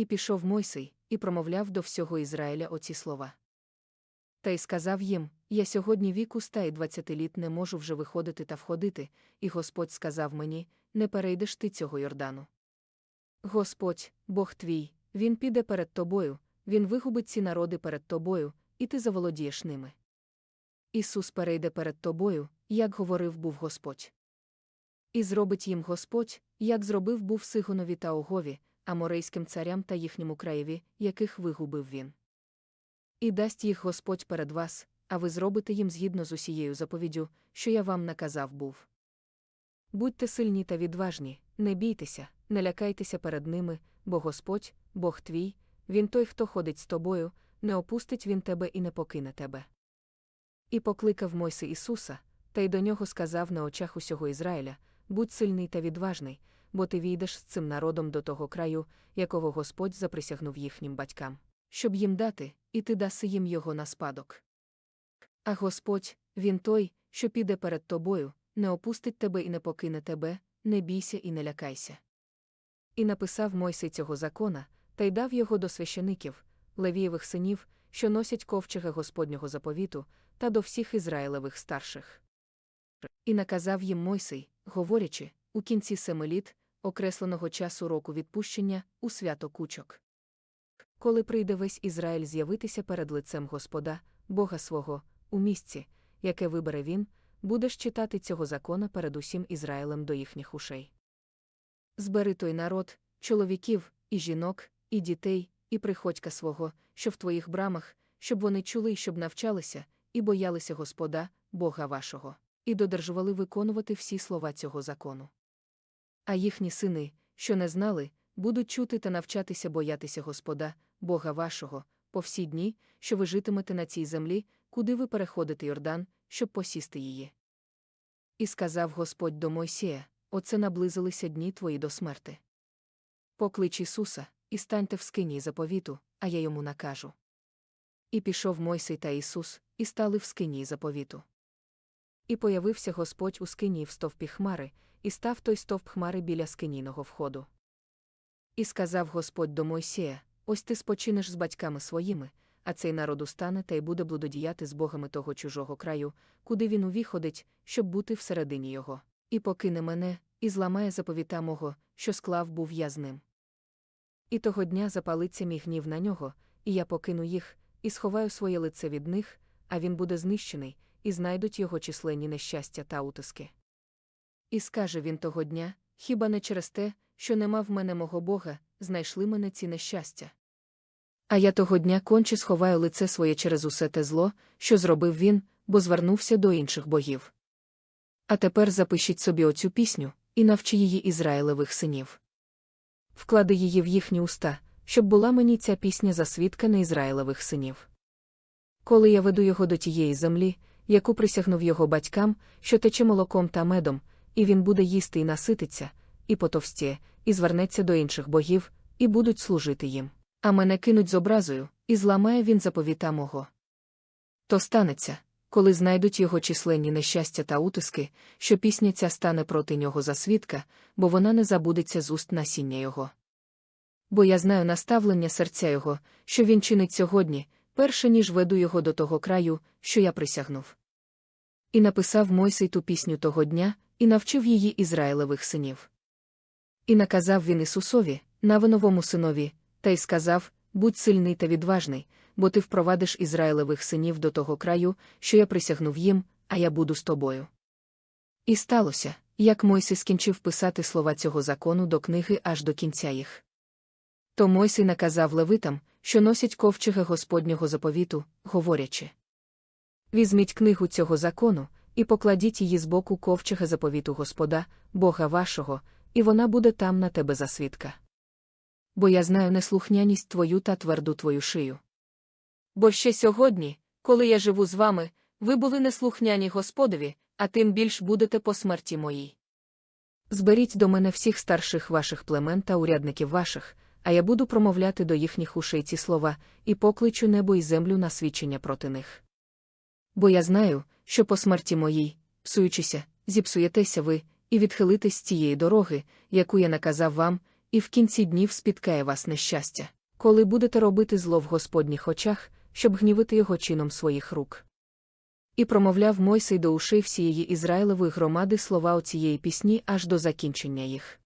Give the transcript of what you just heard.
І пішов Мойсей, і промовляв до всього Ізраїля оці слова. Та й сказав їм: Я сьогодні віку ста і двадцяти літ не можу вже виходити та входити, і Господь сказав мені: Не перейдеш ти цього Йордану. Господь, Бог твій, він піде перед тобою, він вигубить ці народи перед тобою, і ти заволодієш ними. Ісус перейде перед тобою, як говорив був Господь. І зробить їм Господь, як зробив був Сигонові та Огові, аморейським царям та їхньому краєві, яких вигубив він. І дасть їх Господь перед вас, а ви зробите їм згідно з усією заповіддю, що я вам наказав був. Будьте сильні та відважні, не бійтеся, не лякайтеся перед ними, бо Господь, Бог твій, Він той, хто ходить з тобою, не опустить він тебе і не покине тебе. І покликав Мойси Ісуса, та й до нього сказав на очах усього Ізраїля Будь сильний та відважний, бо ти війдеш з цим народом до того краю, якого Господь заприсягнув їхнім батькам, щоб їм дати, і ти даси їм його на спадок. А Господь, Він той, що піде перед тобою, не опустить тебе і не покине тебе, не бійся і не лякайся. І написав Мойсей цього закона, та й дав його до священиків, Левієвих синів, що носять ковчега Господнього заповіту, та до всіх Ізраїлевих старших. І наказав їм Мойсей, говорячи, у кінці семи літ, окресленого часу року відпущення, у свято кучок. Коли прийде весь Ізраїль з'явитися перед лицем Господа, Бога свого, у місці, яке вибере він, будеш читати цього закона перед усім Ізраїлем до їхніх ушей. Збери той народ, чоловіків, і жінок, і дітей, і приходька свого, що в твоїх брамах, щоб вони чули і щоб навчалися, і боялися Господа, Бога вашого, і додержували виконувати всі слова цього закону. А їхні сини, що не знали, будуть чути та навчатися боятися Господа, Бога вашого, по всі дні, що ви житимете на цій землі, куди ви переходите Йордан, щоб посісти її. І сказав Господь до Мойсія: Оце наблизилися дні твої до смерти. Поклич Ісуса, і станьте в скині заповіту, а я йому накажу. І пішов Мойсей та Ісус, і стали в скині заповіту. І появився Господь у скині в стовпі хмари, і став той стовп хмари біля скинійного входу. І сказав Господь до Мойсія: Ось ти спочинеш з батьками своїми, а цей народ устане та й буде блудодіяти з богами того чужого краю, куди він увіходить, щоб бути всередині його, і покине мене, і зламає заповіта мого, що склав був я з ним. І того дня запалиться мій гнів на нього, і я покину їх, і сховаю своє лице від них, а він буде знищений, і знайдуть його численні нещастя та утиски. І скаже він того дня: хіба не через те, що нема в мене мого Бога, знайшли мене ці нещастя. А я того дня конче сховаю лице своє через усе те зло, що зробив він, бо звернувся до інших богів. А тепер запишіть собі оцю пісню і навчи її Ізраїлевих синів. Вклади її в їхні уста, щоб була мені ця пісня за свідка на Ізраїлевих синів. Коли я веду його до тієї землі, яку присягнув його батькам, що тече молоком та медом, і він буде їсти і насититься, і потовстіє, і звернеться до інших богів, і будуть служити їм. А мене кинуть з образою, і зламає він заповіта мого. То станеться, коли знайдуть його численні нещастя та утиски, що пісня ця стане проти нього за свідка, бо вона не забудеться з уст насіння його. Бо я знаю наставлення серця його, що він чинить сьогодні, перше ніж веду його до того краю, що я присягнув. І написав Мойсей ту пісню того дня, і навчив її Ізраїлевих синів. І наказав він Ісусові, Навиновому синові, та й сказав: Будь сильний та відважний, бо ти впровадиш Ізраїлевих синів до того краю, що я присягнув їм, а я буду з тобою. І сталося, як Мойсей скінчив писати слова цього закону до книги аж до кінця їх. То Мойсей наказав левитам, що носять ковчега Господнього заповіту, говорячи: Візьміть книгу цього закону, і покладіть її з боку ковчега заповіту Господа, Бога вашого, і вона буде там на тебе за свідка. Бо я знаю неслухняність твою та тверду твою шию. Бо ще сьогодні, коли я живу з вами, ви були неслухняні Господові, а тим більш будете по смерті моїй. Зберіть до мене всіх старших ваших племен та урядників ваших, а я буду промовляти до їхніх ушей ці слова і покличу небо і землю на свідчення проти них. Бо я знаю, що по смерті моїй, псуючися, зіпсуєтеся ви, і відхилитесь з цієї дороги, яку я наказав вам, і в кінці днів спіткає вас нещастя, коли будете робити зло в Господніх очах, щоб гнівити його чином своїх рук. І промовляв Мойсей до ушей всієї Ізраїлевої громади слова оцієї пісні аж до закінчення їх.